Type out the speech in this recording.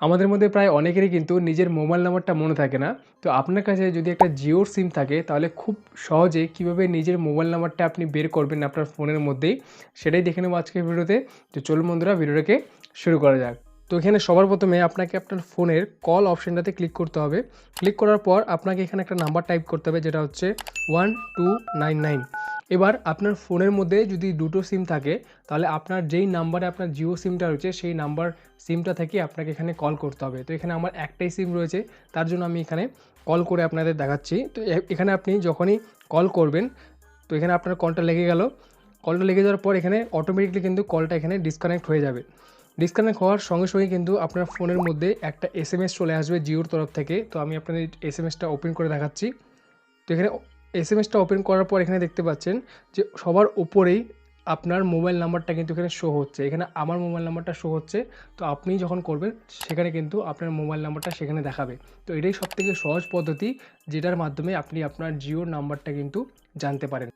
আমাদের মধ্যে প্রায় অনেকেরই কিন্তু নিজের মোবাইল নাম্বারটা মনে থাকে না। তো আপনার কাছে যদি একটা জিওর সিম থাকে, তাহলে খুব সহজে কীভাবে নিজের মোবাইল নাম্বারটা আপনি বের করবেন আপনার ফোনের মধ্যেই, সেটাই দেখে নেব আজকের ভিডিওতে। তো চলুন বন্ধুরা, ভিডিওটাকে শুরু করা যাক। তো এখানে সবার প্রথমে আপনাকে আপনার ফোনের কল অপশানটাতে ক্লিক করতে হবে। ক্লিক করার পর আপনাকে এখানে একটা নাম্বার টাইপ করতে হবে, যেটা হচ্ছে ওয়ান টু নাইন নাইন। এবার আপনার ফোনের মধ্যে যদি দুটো সিম থাকে, তাহলে আপনার যেই নাম্বারে আপনার জিও সিমটা রয়েছে, সেই নাম্বার সিমটা থেকে আপনাকে এখানে কল করতে হবে। তো এখানে আমার একটাই সিম রয়েছে, তার জন্য আমি এখানে কল করে আপনাদের দেখাচ্ছি। তো এখানে আপনি যখনই কল করবেন, তো এখানে আপনার কলটা লেগে গেল। কলটা লেগে যাওয়ার পর এখানে অটোমেটিকলি কিন্তু কলটা এখানে ডিসকানেক্ট হয়ে যাবে। ডিসকানেক্ট হওয়ার সঙ্গে সঙ্গে কিন্তু আপনার ফোনের মধ্যে একটা এস চলে আসবে জিওর তরফ থেকে। তো আমি আপনাদের এস এম এসটা ওপেন করে দেখাচ্ছি। তো এখানে এস এম এসটা ওপেন করার পর এখানে দেখতে পাচ্ছেন যে সবার উপরেই আপনার মোবাইল নাম্বারটা কিন্তু এখানে শো হচ্ছে। এখানে আমার মোবাইল নাম্বারটা শো হচ্ছে। তো আপনি যখন করবেন, সেখানে কিন্তু আপনার মোবাইল নাম্বারটা সেখানে দেখাবে। তো এটাই সবথেকে সহজ পদ্ধতি, যেটার মাধ্যমে আপনি আপনার জিওর নাম্বারটা কিন্তু জানতে পারেন।